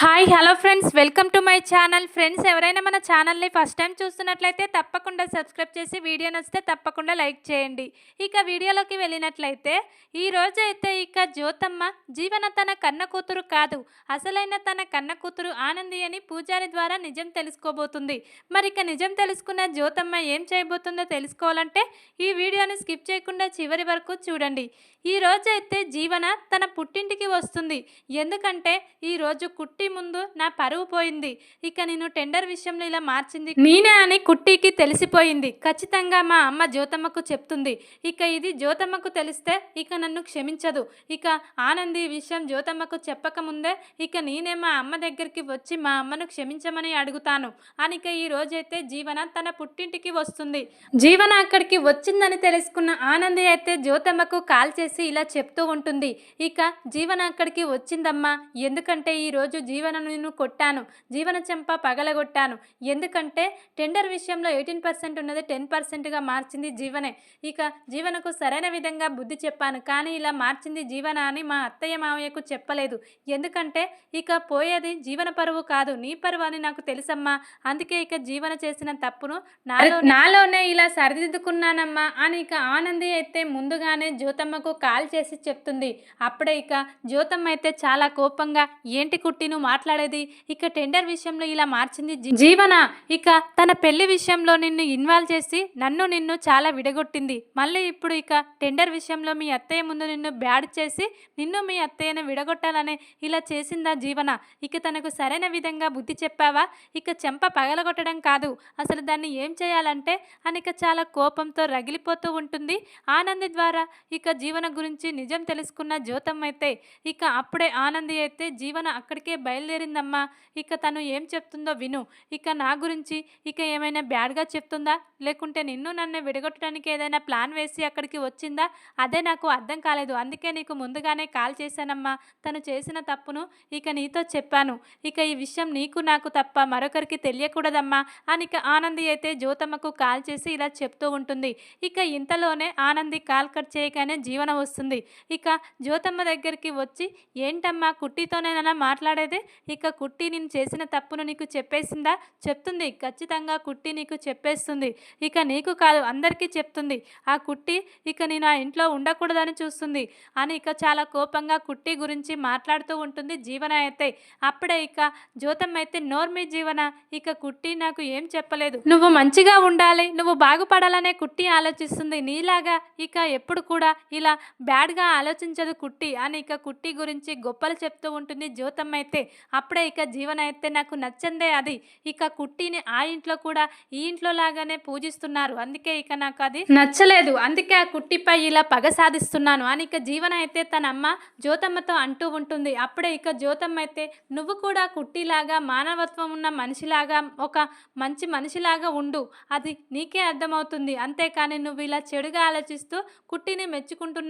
Hi hello friends. Welcome to my channel. Friends ఎవరైనా మన ఛానల్ని ఫస్ట్ టైం చూస్తున్నట్లయితే తప్పకుండా సబ్స్క్రైబ్ చేసి వీడియో నచ్చితే తప్పకుండా లైక్ చేయండి. ఇక వీడియోలోకి వెళ్ళినట్లయితే ఈ రోజు అయితే ఇక జ్యోతమ్మ జీవన తన కన్న కూతురు కాదు. అసలైన తన కన్న కూతురు ఆనంది అని పూజారి ద్వారా నిజం తెలుసుకోబోతుంది. మరి ఇక నిజం తెలుసుకున్న జ్యోతమ్మ ఏం చేయబోతుందో తెలుసుకోవాలంటే ఈ వీడియోని స్కిప్ చేయకుండా చివరి వరకు చూడండి. ఈ అయితే జీవన తన పుట్టింటికి వస్తుంది. ఎందుకంటే ఈ రోజు కుట్టి ముందు నా పరువు పోయింది. ఇక నేను టెండర్ విషయంలో ఇలా మార్చింది నేనే అని కుట్టికి తెలిసిపోయింది. ఖచ్చితంగా మా అమ్మ జ్యోతమ్మకు చెప్తుంది. ఇక ఇది జ్యోతమ్మకు తెలిస్తే ఇక నన్ను క్షమించదు. ఇక ఆనంది విషయం జ్యోతమ్మకు చెప్పకముందే ఇక నేనే మా అమ్మ దగ్గరికి వచ్చి మా అమ్మను క్షమించమని అడుగుతాను. అని ఇక ఈ రోజైతే జీవన తన పుట్టింటికి వస్తుంది. జీవన అక్కడికి వచ్చిందని తెలుసుకున్న ఆనంది అయితే జ్యోతమ్మకు కాల్ చేసి ఇలా చెప్తూ ఉంటుంది. ఇక జీవన అక్కడికి వచ్చిందమ్మా. ఎందుకంటే ఈ రోజు జీవన నేను కొట్టాను. జీవన చెంప పగలగొట్టాను. ఎందుకంటే టెండర్ విషయంలో ఎయిటీన్ పర్సెంట్ ఉన్నది టెన్ పర్సెంట్గా మార్చింది జీవనే. ఇక జీవనకు సరైన విధంగా బుద్ధి చెప్పాను. కానీ ఇలా మార్చింది జీవన అని మా అత్తయ్య మావయ్యకు చెప్పలేదు. ఎందుకంటే ఇక పోయేది జీవన పరువు కాదు. నీ పరువు అని నాకు తెలుసమ్మా. అందుకే ఇక జీవన చేసిన తప్పును నాలో నాలోనే ఇలా సరిదిద్దుకున్నానమ్మా. అని ఇక ఆనంది అయితే ముందుగానే జ్యోతమ్మకు కాల్ చేసి చెప్తుంది. అప్పుడే ఇక జ్యోతమ్మ అయితే చాలా కోపంగా ఏంటి కుట్టి నువ్వు మాట్లాడేది? ఇక టెండర్ విషయంలో ఇలా మార్చింది జీవన? ఇక తన పెళ్ళి విషయంలో నిన్ను ఇన్వాల్వ్ చేసి నన్ను నిన్ను చాలా విడగొట్టింది. మళ్ళీ ఇప్పుడు ఇక టెండర్ విషయంలో మీ అత్తయ్య ముందు నిన్ను బ్యాడ్ చేసి నిన్ను మీ అత్తయ్యను విడగొట్టాలనే ఇలా చేసిందా జీవన? ఇక తనకు సరైన విధంగా బుద్ధి చెప్పావా? ఇక చెంప పగలగొట్టడం కాదు. అసలు దాన్ని ఏం చేయాలంటే? అని చాలా కోపంతో రగిలిపోతూ ఉంటుంది. ఆనంది ద్వారా ఇక జీవన గురించి నిజం తెలుసుకున్న జ్యోతమ్మ అయితే ఇక అప్పుడే ఆనంది అయితే జీవన అక్కడికే బయలుదేరిందమ్మా. ఇక తను ఏం చెప్తుందో విను. ఇక నా గురించి ఇక ఏమైనా బ్యాడ్గా చెప్తుందా? లేకుంటే నిన్ను నన్ను విడగొట్టడానికి ఏదైనా ప్లాన్ వేసి అక్కడికి వచ్చిందా? అదే నాకు అర్థం కాలేదు. అందుకే నీకు ముందుగానే కాల్ చేశానమ్మా. తను చేసిన తప్పును ఇక నీతో చెప్పాను. ఇక ఈ విషయం నీకు నాకు తప్ప మరొకరికి తెలియకూడదమ్మా అని ఇక ఆనంది అయితే జ్యోతమ్మకు కాల్ చేసి ఇలా చెప్తూ ఉంటుంది. ఇక ఇంతలోనే ఆనంది కాల్ కట్ చేయగానే జీవన వస్తుంది. ఇక జ్యోతమ్మ దగ్గరికి వచ్చి ఏంటమ్మా కుట్టితోనేనా మాట్లాడేది? ఇక కుట్టి నేను చేసిన తప్పును నీకు చెప్పేసిందా? చెప్తుంది. ఖచ్చితంగా కుట్టి నీకు చెప్పేస్తుంది. ఇక నీకు కాదు అందరికీ చెప్తుంది. ఆ కుట్టి ఇక నేను ఆ ఇంట్లో ఉండకూడదని చూస్తుంది. అని ఇక చాలా కోపంగా కుట్టి గురించి మాట్లాడుతూ ఉంటుంది జీవన అయితే అప్పుడే ఇక జ్యోతమ్మ అయితే నోర్మి జీవన? ఇక కుట్టి నాకు ఏం చెప్పలేదు. నువ్వు మంచిగా ఉండాలి. నువ్వు బాగుపడాలనే కుట్టి ఆలోచిస్తుంది. నీలాగా ఇక ఎప్పుడు కూడా ఇలా బ్యాడ్గా ఆలోచించదు కుట్టి అని ఇక కుట్టి గురించి గొప్పలు చెప్తూ ఉంటుంది జ్యోతమ్మ అయితే అప్పుడే ఇక జీవన అయితే నాకు నచ్చందే అది. ఇక కుట్టిని ఆ ఇంట్లో కూడా ఈ ఇంట్లో లాగానే పూజిస్తున్నారు. అందుకే ఇక నాకు అది నచ్చలేదు. అందుకే ఆ కుట్టిపై ఇలా పగ సాధిస్తున్నాను అని ఇక జీవన అయితే తన అమ్మ జ్యోతమ్మతో అంటూ ఉంటుంది. అప్పుడే ఇక జ్యోతమ్మ అయితే నువ్వు కూడా కుట్టిలాగా మానవత్వం ఉన్న మనిషిలాగా ఒక మంచి మనిషిలాగా ఉండు. అది నీకే అర్థమవుతుంది. అంతేకాని నువ్వు ఇలా చెడుగా ఆలోచిస్తూ కుట్టిని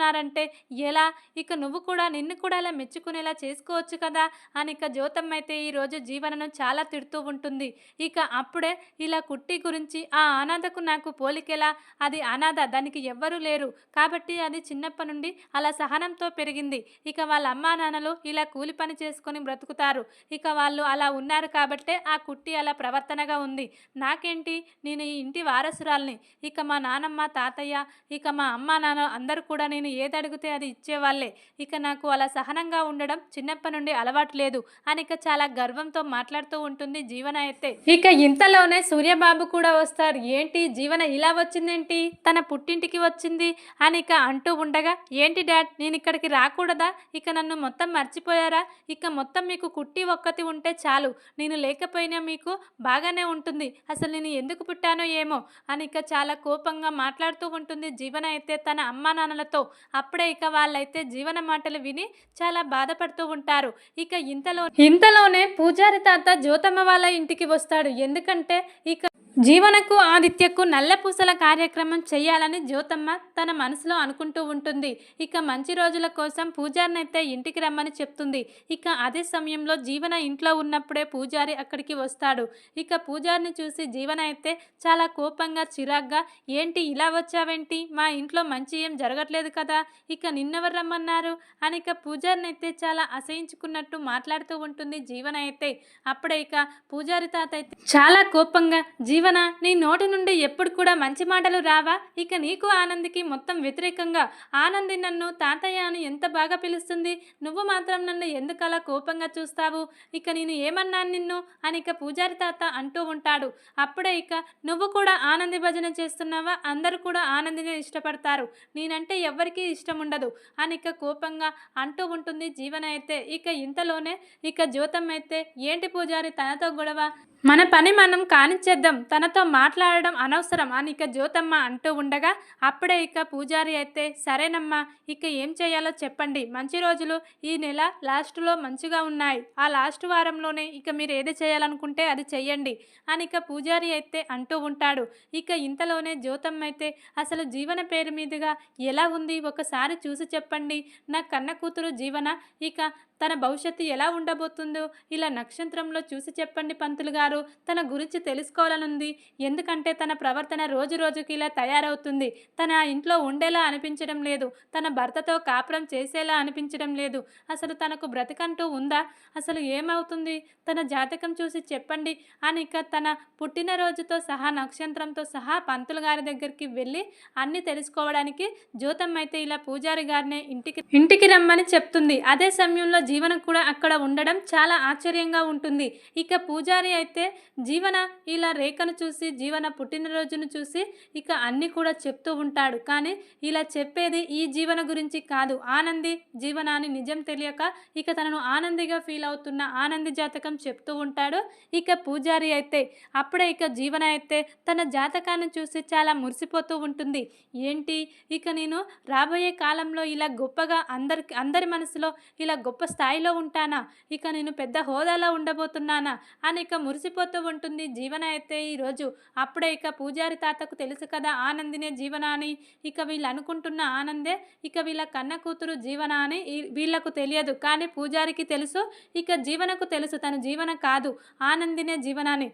మెచ్చుకుంటున్నారంటే ఎలా? ఇక నువ్వు కూడా నిన్ను కూడా ఇలా మెచ్చుకునేలా చేసుకోవచ్చు కదా? అని ఇక జ్యోతమ్మ అయితే ఈరోజు జీవనను చాలా తిడుతూ ఉంటుంది. ఇక అప్పుడే ఇలా కుట్టి గురించి ఆ అనాథకు నాకు పోలికెలా? అది అనాథ దానికి ఎవ్వరూ లేరు. కాబట్టి అది చిన్నప్పటి నుండి అలా సహనంతో పెరిగింది. ఇక వాళ్ళ అమ్మా నాన్నలు ఇలా కూలి పని చేసుకొని బ్రతుకుతారు. ఇక వాళ్ళు అలా ఉన్నారు కాబట్టే ఆ కుట్టి అలా ప్రవర్తనగా ఉంది. నాకేంటి? నేను ఈ ఇంటి వారసురాల్ని. ఇక మా నానమ్మ తాతయ్య ఇక మా అమ్మ నాన్న అందరూ కూడా నేను ఏది అడిగితే అది ఇచ్చేవాళ్ళే ఇక నాకు అలా సహనంగా ఉండడం చిన్నప్పటి నుండి అలవాటు లేదు. అని ఇక చాలా గర్వంతో మాట్లాడుతూ ఉంటుంది జీవన అయితే ఇక ఇంతలోనే సూర్యబాబు కూడా వస్తారు. ఏంటి? జీవన ఇలా వచ్చిందేంటి? తన పుట్టింటికి వచ్చింది? అని ఇక అంటూ ఉండగా ఏంటి డాడ్? నేను ఇక్కడికి రాకూడదా? ఇక నన్ను మొత్తం మర్చిపోయారా? ఇక మొత్తం మీకు కుట్టి ఒక్కతి ఉంటే చాలు. నేను లేకపోయినా మీకు బాగానే ఉంటుంది. అసలు నేను ఎందుకు పుట్టానో ఏమో? అని ఇక చాలా కోపంగా మాట్లాడుతూ ఉంటుంది జీవన అయితే తన అమ్మా నాన్నలతో అప్పుడే ఇక వాళ్ళైతే జీవన మాటలు విని చాలా బాధపడుతూ ఉంటారు. ఇక ఇంతలో ఇంతలోనే పూజారి తాత జ్యోతమ్మ వాళ్ళ ఇంటికి వస్తాడు. ఎందుకంటే ఇక జీవనకు ఆదిత్యకు నల్లపూసల కార్యక్రమం చేయాలని జ్యోతమ్మ తన మనసులో అనుకుంటూ ఉంటుంది. ఇక మంచి రోజుల కోసం పూజారిని అయితే ఇంటికి రమ్మని చెప్తుంది. ఇక అదే సమయంలో జీవన ఇంట్లో ఉన్నప్పుడే పూజారి అక్కడికి వస్తాడు. ఇక పూజారిని చూసి జీవన అయితే చాలా కోపంగా చిరాగ్గా ఏంటి ఇలా వచ్చావేంటి? మా ఇంట్లో మంచి ఏం జరగట్లేదు కదా? ఇక నిన్నెవరు రమ్మన్నారు? అని ఇక పూజారిని అయితే చాలా అసహించుకున్నట్టు మాట్లాడుతూ ఉంటుంది జీవన అయితే. అప్పుడే ఇక పూజారి తాత అయితే చాలా కోపంగా జీవ జీవన నీ నోటి నుండి ఎప్పుడు కూడా మంచి మాటలు రావా? ఇక నీకు ఆనందికి మొత్తం వ్యతిరేకంగా ఆనంది నన్ను తాతయ్య అని ఎంత బాగా పిలుస్తుంది? నువ్వు మాత్రం నన్ను ఎందుకలా కోపంగా చూస్తావు? ఇక నేను ఏమన్నాను నిన్ను? అని ఇక పూజారి తాత అంటూ ఉంటాడు. అప్పుడే ఇక నువ్వు కూడా ఆనంది భజన చేస్తున్నావా? అందరూ కూడా ఆనందిని ఇష్టపడతారు. నేనంటే ఎవ్వరికీ ఇష్టం ఉండదు అని ఇక కోపంగా అంటూ ఉంటుంది జీవన అయితే. ఇక ఇంతలోనే ఇక జ్యోతం అయితే ఏంటి పూజారి తనతో గొడవ? మన పని మనం కానిచ్చేద్దాం తనతో మాట్లాడడం అనవసరం. అని ఇక జ్యోతమ్మ అంటూ ఉండగా అప్పుడే ఇక పూజారి అయితే సరేనమ్మా ఇక ఏం చేయాలో చెప్పండి. మంచి రోజులు. ఈ నెల లాస్ట్లో మంచిగా ఉన్నాయి. ఆ లాస్ట్ వారంలోనే ఇక మీరు ఏది చేయాలనుకుంటే అది చెయ్యండి. అని ఇక పూజారి అయితే అంటూ ఉంటాడు. ఇక ఇంతలోనే జ్యోతమ్మ అయితే అసలు జీవన పేరు మీదుగా ఎలా ఉంది? ఒకసారి చూసి చెప్పండి. నా కన్న కూతురు జీవన. ఇక తన భవిష్యత్తు ఎలా ఉండబోతుందో ఇలా నక్షత్రంలో చూసి చెప్పండి పంతులు గారు. తన గురించి తెలుసుకోవాలనుంది. ఎందుకంటే తన ప్రవర్తన రోజు రోజుకి ఇలా తయారవుతుంది. తన ఆ ఇంట్లో ఉండేలా అనిపించడం లేదు. తన భర్తతో కాపురం చేసేలా అనిపించడం లేదు. అసలు తనకు బ్రతికంటూ ఉందా? అసలు ఏమవుతుంది? తన జాతకం చూసి చెప్పండి. అని ఇక తన పుట్టినరోజుతో సహా నక్షత్రంతో సహా పంతులు గారి దగ్గరికి వెళ్ళి అన్నీ తెలుసుకోవడానికి జ్యోతమ్మ అయితే ఇలా పూజారి గారినే ఇంటికి ఇంటికి రమ్మని చెప్తుంది. అదే సమయంలో జీవన కూడా అక్కడ ఉండడం చాలా ఆశ్చర్యంగా ఉంటుంది. ఇక పూజారి అయితే జీవన ఇలా రేఖను చూసి జీవన పుట్టినరోజును చూసి ఇక అన్నీ కూడా చెప్తూ ఉంటాడు. కానీ ఇలా చెప్పేది ఈ జీవన గురించి కాదు. ఆనంది జీవన అని నిజం తెలియక ఇక తనను ఆనందిగా ఫీల్ అవుతున్న ఆనంది జాతకం చెప్తూ ఉంటాడు. ఇక పూజారి అయితే అప్పుడే ఇక జీవన అయితే తన జాతకాన్ని చూసి చాలా మురిసిపోతూ ఉంటుంది. ఏంటి? ఇక నేను రాబోయే కాలంలో ఇలా గొప్పగా అందరికి అందరి మనసులో ఇలా గొప్ప స్థాయిలో ఉంటానా? ఇక నేను పెద్ద హోదాలో ఉండబోతున్నానా? అని ఇక మురిసిపోతూ ఉంటుంది జీవన అయితే ఈరోజు. అప్పుడే ఇక పూజారి తాతకు తెలుసు కదా ఆనందినే జీవన అని. ఇక వీళ్ళు అనుకుంటున్న ఆనందే ఇక వీళ్ళ కన్న కూతురు జీవన అని వీళ్ళకు వీళ్ళకు తెలియదు. కానీ పూజారికి తెలుసు ఇక జీవనకు తెలుసు. తను జీవన కాదు ఆనందినే జీవన అని.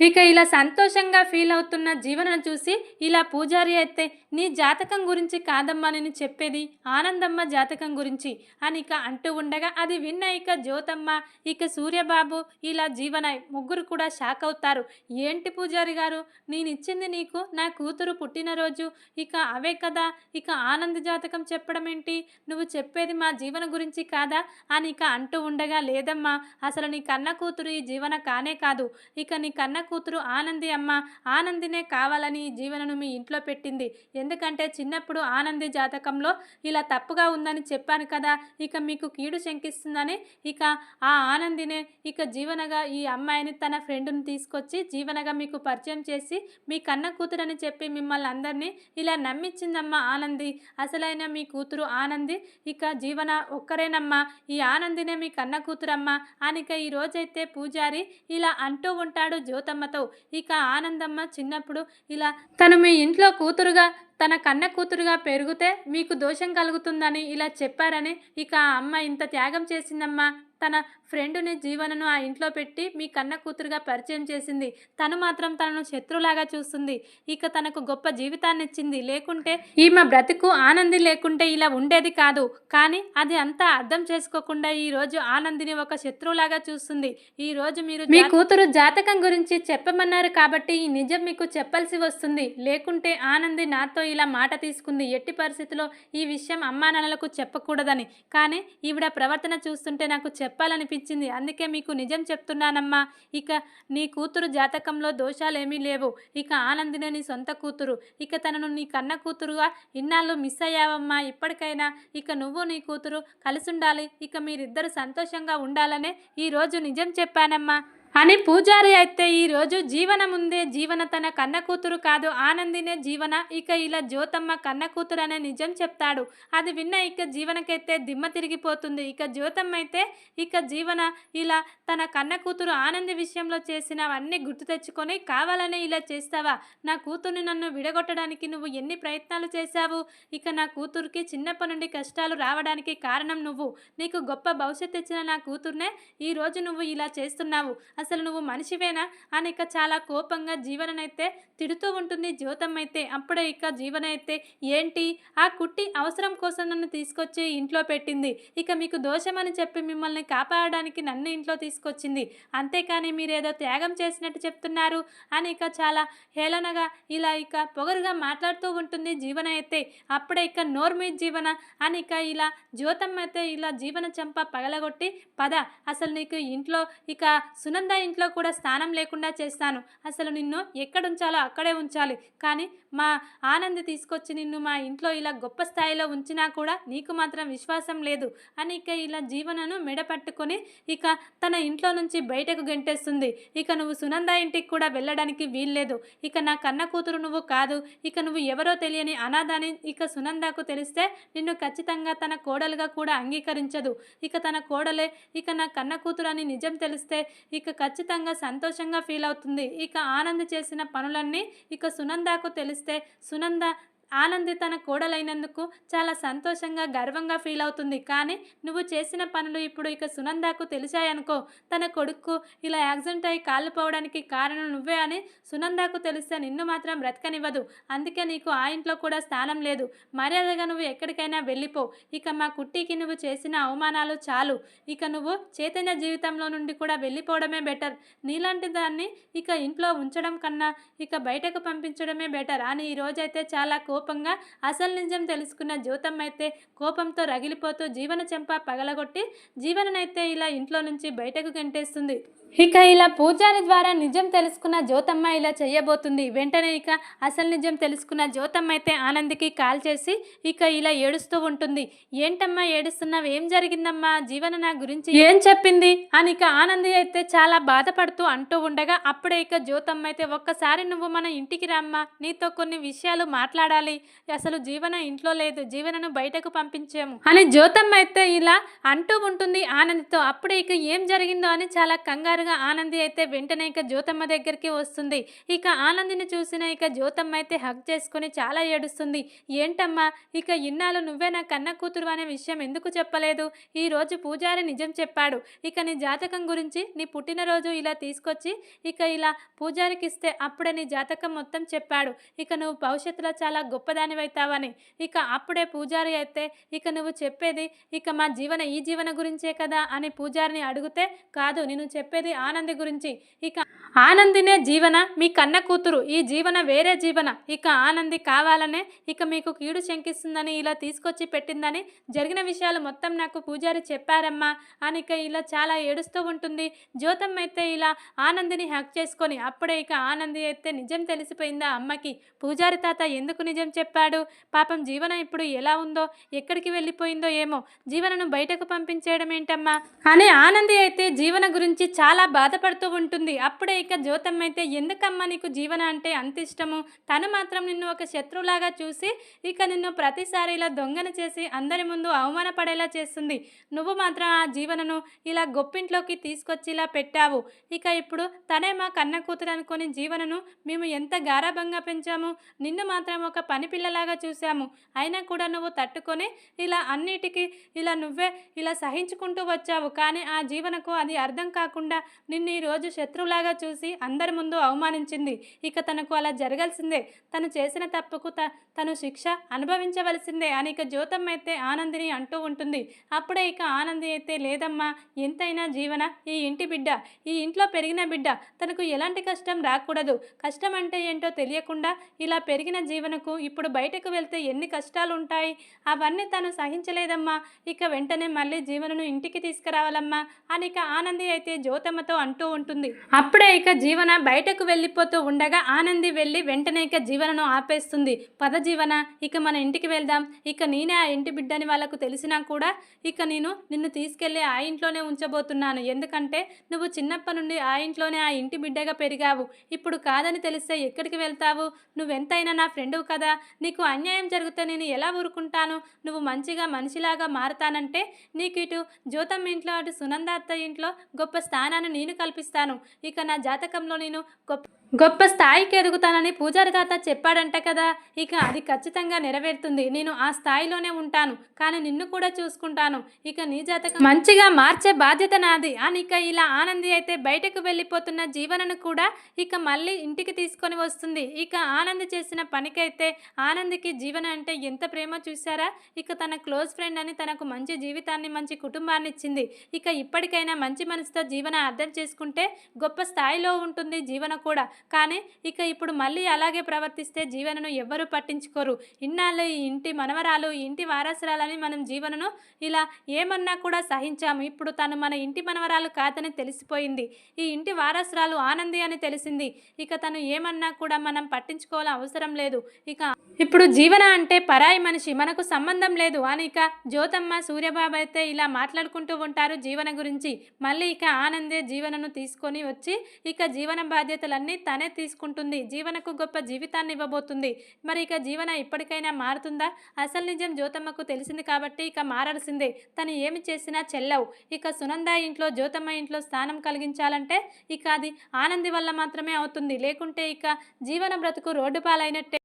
ఇక ఇలా సంతోషంగా ఫీల్ అవుతున్న జీవనను చూసి ఇలా పూజారి అయితే నీ జాతకం గురించి కాదమ్మా నేను చెప్పేది ఆనందమ్మ జాతకం గురించి అని ఇక అంటూ ఉండగా అది విన్న ఇక జ్యోతమ్మ ఇక సూర్యబాబు ఇలా జీవన ముగ్గురు కూడా షాక్ అవుతారు. ఏంటి పూజారి గారు? నేను ఇచ్చింది నీకు? నా కూతురు పుట్టినరోజు? ఇక అవే కదా? ఇక ఆనంద జాతకం చెప్పడం ఏంటి? నువ్వు చెప్పేది మా జీవన గురించి కాదా? అని ఇక అంటూ ఉండగా లేదమ్మా అసలు నీ కన్న కూతురు ఈ జీవన కానే కాదు. ఇక నీ కన్న కూతురు ఆనంది అమ్మ ఆనందినే కావాలని ఈ జీవనను మీ ఇంట్లో పెట్టింది. ఎందుకంటే చిన్నప్పుడు ఆనంది జాతకంలో ఇలా తప్పుగా ఉందని చెప్పాను కదా ఇక మీకు కీడు శంకిస్తుందని ఇక ఆ ఆనందినే ఇక జీవనగా ఈ అమ్మాయిని తన ఫ్రెండ్ని తీసుకొచ్చి జీవనగా మీకు పరిచయం చేసి మీ కన్న కూతురని చెప్పి మిమ్మల్ని అందరినీ ఇలా నమ్మించిందమ్మా ఆనంది. అసలైన మీ కూతురు ఆనంది ఇక జీవన ఒక్కరేనమ్మా. ఈ ఆనందినే మీ కన్న కూతురమ్మా. అనిక ఈ రోజైతే పూజారి ఇలా అంటూ ఉంటాడు ఆనందమ్మతో. ఇక ఆనందమ్మ చిన్నప్పుడు ఇలా తను మీ ఇంట్లో కూతురుగా తన కన్న కూతురుగా పెరిగితే మీకు దోషం కలుగుతుందని ఇలా చెప్పారని ఇక ఆ అమ్మ ఇంత త్యాగం చేసిందమ్మా. తన ఫ్రెండుని జీవనను ఆ ఇంట్లో పెట్టి మీ కన్న కూతురుగా పరిచయం చేసింది. తను మాత్రం తనను శత్రులాగా చూస్తుంది. ఇక తనకు గొప్ప జీవితాన్ని ఇచ్చింది లేకుంటే ఈమె బ్రతుకు ఆనంది లేకుంటే ఇలా ఉండేది కాదు. కానీ అది అంతా అర్థం చేసుకోకుండా ఈ రోజు ఆనందిని ఒక శత్రువులాగా చూస్తుంది. ఈ రోజు మీరు మీ కూతురు జాతకం గురించి చెప్పమన్నారు కాబట్టి ఈ నిజం మీకు చెప్పాల్సి వస్తుంది. లేకుంటే ఆనంది నాతో ఇలా మాట తీసుకుంది. ఎట్టి పరిస్థితిలో ఈ విషయం అమ్మా నాన్నలకు చెప్పకూడదని. కానీ ఈవిడ ప్రవర్తన చూస్తుంటే నాకు చెప్పాలనిపించింది. అందుకే మీకు నిజం చెప్తున్నానమ్మా. ఇక నీ కూతురు జాతకంలో దోషాలు ఏమీ లేవు. ఇక ఆనందినే నీ సొంత కూతురు. ఇక తనను నీ కన్న కూతురుగా ఇన్నాళ్ళు మిస్ అయ్యావమ్మా. ఇప్పటికైనా ఇక నువ్వు నీ కూతురు కలిసి ఉండాలి ఇక మీరిద్దరు సంతోషంగా ఉండాలనే ఈరోజు నిజం చెప్పానమ్మా. అని పూజారి అయితే ఈరోజు జీవన ముందే జీవన తన కన్న కూతురు కాదు ఆనందినే జీవన. ఇక ఇలా జ్యోతమ్మ కన్న కూతురు అనే నిజం చెప్తాడు. అది విన్న ఇక జీవనకైతే దిమ్మ తిరిగిపోతుంది. ఇక జ్యోతమ్మ అయితే ఇక జీవన ఇలా తన కన్న కూతురు ఆనంది విషయంలో చేసినవన్నీ గుర్తు తెచ్చుకొని కావాలనే ఇలా చేస్తావా? నా కూతుర్ని నన్ను విడగొట్టడానికి నువ్వు ఎన్ని ప్రయత్నాలు చేశావు? ఇక నా కూతురికి చిన్నప్పటి నుండి కష్టాలు రావడానికి కారణం నువ్వు. నీకు గొప్ప భవిష్యత్తు ఇచ్చిన నా కూతుర్నే ఈరోజు నువ్వు ఇలా చేస్తున్నావు. అసలు నువ్వు మనిషివేనా? అని ఇక చాలా కోపంగా జీవననైతే తిడుతూ ఉంటుంది జ్యోతం అయితే అప్పుడే ఇక జీవన అయితే ఏంటి? ఆ కుట్టి అవసరం కోసం నన్ను తీసుకొచ్చి ఇంట్లో పెట్టింది. ఇక మీకు దోషమని చెప్పి మిమ్మల్ని కాపాడడానికి నన్ను ఇంట్లో తీసుకొచ్చింది. అంతేకాని మీరేదో త్యాగం చేసినట్టు చెప్తున్నారు అని ఇక చాలా హేళనగా ఇలా ఇక పొగరుగా మాట్లాడుతూ ఉంటుంది జీవన అయితే అప్పుడే ఇక నోర్మీ జీవన అని ఇక ఇలా జ్యోతం అయితే ఇలా జీవన చంప పగలగొట్టి పద అసలు నీకు ఇంట్లో ఇక సునంద ఇంట్లో కూడా స్థానం లేకుండా చేస్తాను. అసలు నిన్ను ఎక్కడుంచాలో అక్కడే ఉంచాలి. కానీ మా ఆనంద్ తీసుకొచ్చి నిన్ను మా ఇంట్లో ఇలా గొప్ప స్థాయిలో ఉంచినా కూడా నీకు మాత్రం విశ్వాసం లేదు. అని ఇక ఇలా జీవనను మెడపట్టుకొని ఇక తన ఇంట్లో నుంచి బయటకు గెంటేస్తుంది. ఇక నువ్వు సునంద ఇంటికి కూడా వెళ్ళడానికి వీల్లేదు. ఇక నా కన్న కూతురు నువ్వు కాదు. ఇక నువ్వు ఎవరో తెలియని అనాథాని ఇక సునందకు తెలిస్తే నిన్ను ఖచ్చితంగా తన కోడలుగా కూడా అంగీకరించదు. ఇక తన కోడలే ఇక నా కన్న కూతురు అని నిజం తెలిస్తే ఇక ఖచ్చితంగా సంతోషంగా ఫీల్ అవుతుంది. ఇక ఆనంద్ చేసిన పనులన్నీ ఇక సునందకు తెలిస్తే సునంద ఆనంది తన కోడలైనందుకు చాలా సంతోషంగా గర్వంగా ఫీల్ అవుతుంది. కానీ నువ్వు చేసిన పనులు ఇప్పుడు ఇక సునందాకు తెలిసాయనుకో. తన కొడుకు ఇలా యాక్సిడెంట్ అయి కాళ్ళు పోవడానికి కారణం నువ్వే అని సునందాకు తెలిస్తే నిన్ను మాత్రం బ్రతకనివ్వదు. అందుకే నీకు ఆ ఇంట్లో కూడా స్థానం లేదు. మర్యాదగా నువ్వు ఎక్కడికైనా వెళ్ళిపో. ఇక మా కుట్టికి నువ్వు చేసిన అవమానాలు చాలు. ఇక నువ్వు చైతన్య జీవితంలో నుండి కూడా వెళ్ళిపోవడమే బెటర్. నీలాంటి దాన్ని ఇక ఇంట్లో ఉంచడం కన్నా ఇక బయటకు పంపించడమే బెటర్. అని ఈ చాలా చాలా కోపంగా అసలు నిజం తెలుసుకున్న జ్యోతమ్మ అయితే కోపంతో రగిలిపోతూ జీవన చెంప పగలగొట్టి జీవననైతే ఇలా ఇంట్లో నుంచి బయటకు గంటేస్తుంది. ఇక ఇలా పూజారి ద్వారా నిజం తెలుసుకున్న జ్యోతమ్మ ఇలా చేయబోతుంది. వెంటనే ఇక అసలు నిజం తెలుసుకున్న జ్యోతమ్మ అయితే ఆనంద్కి కాల్ చేసి ఇక ఇలా ఏడుస్తూ ఉంటుంది. ఏంటమ్మా ఏడుస్తున్నావు? ఏం జరిగిందమ్మా? జీవన నా గురించి ఏం చెప్పింది? అని ఇక ఆనంది అయితే చాలా బాధపడుతూ అంటూ ఉండగా అప్పుడే ఇక జ్యోతమ్మ అయితే ఒక్కసారి నువ్వు మన ఇంటికి రమ్మా. నీతో కొన్ని విషయాలు మాట్లాడాలి అసలు జీవన ఇంట్లో లేదు. జీవనను బయటకు పంపించాము. అని జ్యోతమ్మ అయితే ఇలా అంటూ ఉంటుంది ఆనందితో. అప్పుడే ఇక ఏం జరిగిందో అని చాలా కంగారుగా ఆనంది అయితే వెంటనే ఇక జ్యోతమ్మ దగ్గరికి వస్తుంది. ఇక ఆనందిని చూసిన ఇక జ్యోతమ్మ అయితే హక్ చేసుకొని చాలా ఏడుస్తుంది. ఏంటమ్మా? ఇక ఇన్నాళ్ళు నువ్వే నా కన్న కూతురు అనే విషయం ఎందుకు చెప్పలేదు? ఈ రోజు పూజారి నిజం చెప్పాడు. ఇక నీ జాతకం గురించి నీ పుట్టినరోజు ఇలా తీసుకొచ్చి ఇక ఇలా పూజారికి ఇస్తే అప్పుడే నీ జాతకం మొత్తం చెప్పాడు. ఇక నువ్వు భవిష్యత్తులో చాలా గొప్పదానివైతావని. ఇక అప్పుడే పూజారి అయితే ఇక నువ్వు చెప్పేది ఇక మా జీవన ఈ జీవన గురించే కదా అని పూజారిని అడిగితే కాదు నేను చెప్పేది ఆనంది గురించి. ఇక ఆనందినే జీవన మీ కన్న కూతురు ఈ జీవన వేరే జీవన. ఇక ఆనంది కావాలనే ఇక మీకు కీడు శంకిస్తుందని ఇలా తీసుకొచ్చి పెట్టిందని జరిగిన విషయాలు మొత్తం నాకు పూజారి చెప్పారమ్మా అని ఇక ఇలా చాలా ఏడుస్తూ ఉంటుంది. జ్యోతమ్మ అయితే ఇలా ఆనందిని హ్యాక్ చేసుకొని అప్పుడే ఇక ఆనంది అయితే నిజం తెలిసిపోయిందా అమ్మకి? పూజారి తాత ఎందుకు నిజం చెప్పాడు. పాపం జీవన ఇప్పుడు ఎలా ఉందో ఎక్కడికి వెళ్ళిపోయిందో ఏమో జీవనను బయటకు పంపించేయడం ఏంటమ్మా? అని ఆనంది అయితే జీవన గురించి చాలా బాధపడుతూ ఉంటుంది. అప్పుడే ఇక జ్యోతమ్మ అయితే ఎందుకమ్మా నీకు జీవన అంటే అంత ఇష్టము? తను మాత్రం నిన్ను ఒక శత్రువులాగా చూసి ఇక నిన్ను ప్రతిసారి ఇలా దొంగన చేసి అందరి ముందు అవమానపడేలా చేస్తుంది. నువ్వు మాత్రం ఆ జీవనను ఇలా గొప్పింట్లోకి తీసుకొచ్చి ఇలా పెట్టావు. ఇక ఇప్పుడు తనే మా కన్న కూతురు అనుకుని జీవనను మేము ఎంత గారాభంగా పెంచాము? నిన్ను మాత్రం ఒక పనిపిల్లలాగా చూసాము అయినా కూడా నువ్వు తట్టుకొని ఇలా అన్నిటికీ ఇలా నువ్వే ఇలా సహించుకుంటూ వచ్చావు. కానీ ఆ జీవనకు అది అర్థం కాకుండా నిన్ను ఈ రోజు శత్రువులాగా చూసి అందరి ముందు అవమానించింది. ఇక తనకు అలా జరగాల్సిందే. తను చేసిన తప్పుకు త తను శిక్ష అనుభవించవలసిందే అని ఇక జ్యోతమ్మ అయితే ఆనందిని అంటూ ఉంటుంది. అప్పుడే ఇక ఆనంది అయితే లేదమ్మా ఎంతైనా జీవన ఈ ఇంటి బిడ్డ ఈ ఇంట్లో పెరిగిన బిడ్డ తనకు ఎలాంటి కష్టం రాకూడదు. కష్టం అంటే ఏంటో తెలియకుండా ఇలా పెరిగిన జీవనకు ఇప్పుడు బయటకు వెళ్తే ఎన్ని కష్టాలు ఉంటాయి అవన్నీ తను సహించలేదమ్మా. ఇక వెంటనే మళ్ళీ జీవనను ఇంటికి తీసుకురావాలమ్మా అని ఇక ఆనంది అయితే జ్యోతమ్మతో అంటూ ఉంటుంది. అప్పుడే ఇక జీవన బయటకు వెళ్ళిపోతూ ఉండగా ఆనంది వెళ్ళి వెంటనే ఇక జీవనను ఆపేస్తుంది. పద జీవన ఇక మన ఇంటికి వెళ్దాం. ఇక నేనే ఆ ఇంటి బిడ్డని వాళ్ళకు తెలిసినా కూడా ఇక నేను నిన్ను తీసుకెళ్ళి ఆ ఇంట్లోనే ఉంచబోతున్నాను. ఎందుకంటే నువ్వు చిన్నప్పటి నుండి ఆ ఇంట్లోనే ఆ ఇంటి బిడ్డగా పెరిగావు. ఇప్పుడు కాదని తెలిస్తే ఎక్కడికి వెళ్తావు? నువ్వెంతైనా నా ఫ్రెండు కదా. నీకు అన్యాయం జరిగితే నేను ఎలా ఊరుకుంటాను? నువ్వు మంచిగా మనిషిలాగా మారుతానంటే నీకు ఇటు జ్యోతమ్మ ఇంట్లో అటు సునందాత్త ఇంట్లో గొప్ప స్థానాన్ని నేను కల్పిస్తాను. ఇక నా జాతకంలో నేను గొప్ప గొప్ప స్థాయికి ఎదుగుతానని పూజారి తాత చెప్పాడంట కదా. ఇక అది ఖచ్చితంగా నెరవేరుతుంది. నేను ఆ స్థాయిలోనే ఉంటాను. కానీ నిన్ను కూడా చూసుకుంటాను. ఇక నీ జాతకం మంచిగా మార్చే బాధ్యత నాది. అని ఇక ఇలా ఆనంది అయితే బయటకు వెళ్ళిపోతున్న జీవనను కూడా ఇక మళ్ళీ ఇంటికి తీసుకొని వస్తుంది. ఇక ఆనంది చేసిన పనికైతే ఆనందికి జీవన అంటే ఎంత ప్రేమ చూసారా ఇక తన క్లోజ్ ఫ్రెండ్ అని తనకు మంచి జీవితాన్ని మంచి కుటుంబాన్ని ఇచ్చింది. ఇక ఇప్పటికైనా మంచి మనసుతో జీవన అర్థం చేసుకుంటే గొప్ప స్థాయిలో ఉంటుంది జీవన కూడా. కానీ ఇక ఇప్పుడు మళ్ళీ అలాగే ప్రవర్తిస్తే జీవనను ఎవ్వరూ పట్టించుకోరు. ఇన్నాళ్ళు ఈ ఇంటి మనవరాలు ఈ ఇంటి వారసురాలని మనం జీవనను ఇలా ఏమన్నా కూడా సహించాము. ఇప్పుడు తను మన ఇంటి మనవరాలు కాదని తెలిసిపోయింది. ఈ ఇంటి వారసురాలు ఆనంది అని తెలిసింది. ఇక తను ఏమన్నా కూడా మనం పట్టించుకోవాల అవసరం లేదు. ఇక ఇప్పుడు జీవన అంటే పరాయి మనిషి మనకు సంబంధం లేదు అని ఇక జ్యోతమ్మ సూర్యబాబు అయితే ఇలా మాట్లాడుకుంటూ ఉంటారు జీవన గురించి. మళ్ళీ ఇక ఆనందే జీవనను తీసుకొని వచ్చి ఇక జీవన బాధ్యతలన్నీ తనే తీసుకుంటుంది. జీవనకు గొప్ప జీవితాన్ని ఇవ్వబోతుంది. మరి ఇక జీవన ఇప్పటికైనా మారుతుందా? అసలు నిజం జ్యోతమ్మకు తెలిసింది కాబట్టి ఇక మారాల్సిందే. తను ఏమి చేసినా చెల్లవు. ఇక సునంద ఇంట్లో జ్యోతమ్మ ఇంట్లో స్థానం కలిగించాలంటే ఇక అది ఆనంది వల్ల మాత్రమే అవుతుంది. లేకుంటే ఇక జీవన బ్రతుకు రోడ్డు పాలైనట్టే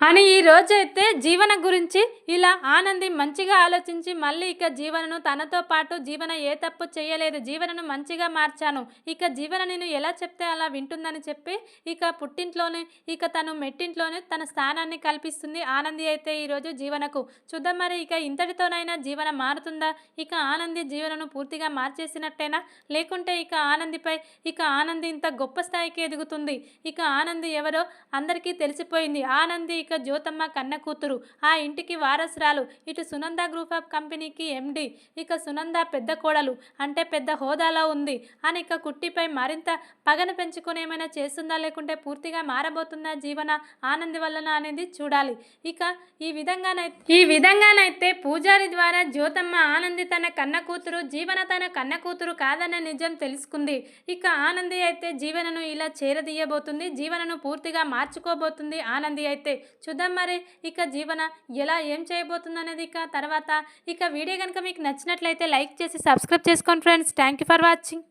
అని ఈ రోజైతే జీవన గురించి ఇలా ఆనంది మంచిగా ఆలోచించి మళ్ళీ ఇక జీవనను తనతో పాటు జీవన ఏ తప్పు చేయలేదు జీవనను మంచిగా మార్చాను ఇక జీవన నేను ఎలా చెప్తే అలా వింటుందని చెప్పి ఇక పుట్టింట్లోనే ఇక తను మెట్టింట్లోనే తన స్థానాన్ని కల్పిస్తుంది ఆనంది అయితే ఈరోజు జీవనకు. చూద్దాం మరి ఇక ఇంతటితోనైనా జీవన మారుతుందా? ఇక ఆనంది జీవనను పూర్తిగా మార్చేసినట్టేనా? లేకుంటే ఇక ఆనందిపై ఇక ఆనంది ఇంత గొప్ప స్థాయికి ఎదుగుతుంది? ఇక ఆనంది ఎవరో? అందరికీ తెలిసిపోయింది. ఆనంది ఇక జ్యోతమ్మ కన్న కూతురు. ఆ ఇంటికి వారసురాలు. ఇటు సునంద గ్రూప్ ఆఫ్ కంపెనీకి ఎండి. ఇక సునంద పెద్ద కోడలు. అంటే పెద్ద హోదాలో ఉంది. అని ఇక కుట్టిపై మరింత పగను పెంచుకునేమైనా ఏమైనా చేస్తుందా లేకుంటే పూర్తిగా మారబోతుందా జీవన ఆనంది వలన అనేది చూడాలి. ఇక ఈ విధంగానైతే ఈ విధంగానైతే పూజారి ద్వారా జ్యోతమ్మ ఆనంది తన కన్న కూతురు జీవన తన కన్న కూతురు కాదన్న నిజం తెలుసుకుంది. ఇక ఆనంది అయితే జీవనను ఇలా చేరదీయబోతుంది. జీవనను పూర్తిగా మార్చుకోబోతుంది ఆనంది అయితే. చూద్దాం మరి. ఇక జీవన ఎలా ఏం చేయబోతుందనేది ఇక తర్వాత. ఇక వీడియో కనుక మీకు నచ్చినట్లయితే లైక్ చేసి సబ్స్క్రైబ్ చేసుకోండి friends. Thank you for watching.